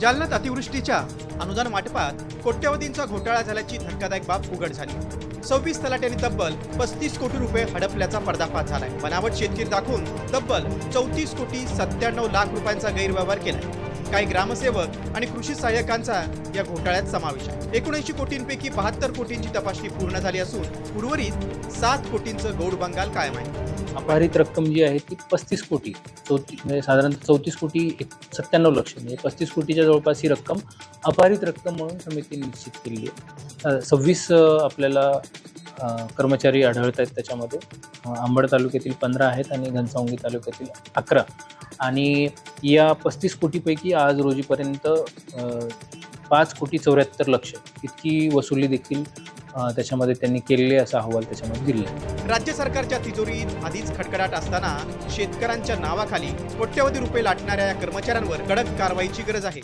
जालन्यात अतिवृष्टीच्या अनुदान वाटपात कोट्यवधींचा घोटाळा झाल्याची धक्कादायक बाब उघड झाली. सव्वीस तलाट्यांनी तब्बल पस्तीस कोटी रुपये हडपल्याचा पर्दाफाश झालाय. बनावट शेतकरी दाखवून तब्बल चौतीस कोटी सत्त्याण्णव लाख रुपयांचा गैरव्यवहार केलाय. काही ग्रामसेवक आणि कृषी सहाय्यकांचा या घोटाळ्यात समावेश आहे. एकोणऐंशी कोटींपैकी बहात्तर कोटींची तपासणी पूर्ण झाली असून उर्वरित सात कोटींचं गौड बंगाल कायम आहे. अपहारित रक्कम जी आहे ती पस्तीस कोटी चौती म्हणजे साधारण चौतीस कोटी एक सत्त्याण्णव लक्ष म्हणजे पस्तीस कोटीच्या जवळपास ही रक्कम अपहरित रक्कम म्हणून समितीने निश्चित केलेली आहे. सव्वीस आपल्याला कर्मचारी आढळत आहेत त्याच्यामध्ये. आंबड तालुक्यातील पंधरा आहेत आणि घनसावंगी तालुक्यातील अकरा. आणि या पस्तीस कोटीपैकी आज रोजीपर्यंत पाच कोटी चौऱ्याहत्तर लक्ष इतकी वसुली देखील त्याच्यामध्ये त्यांनी केलेली असा अहवाल त्याच्यामध्ये दिला आहे. राज्य सरकारच्या तिजोरीत आधीच खडखडाट असताना शेतकऱ्यांच्या नावाखाली कोट्यवधी रुपये लाटणाऱ्या या कर्मचाऱ्यांवर कडक कारवाईची गरज आहे.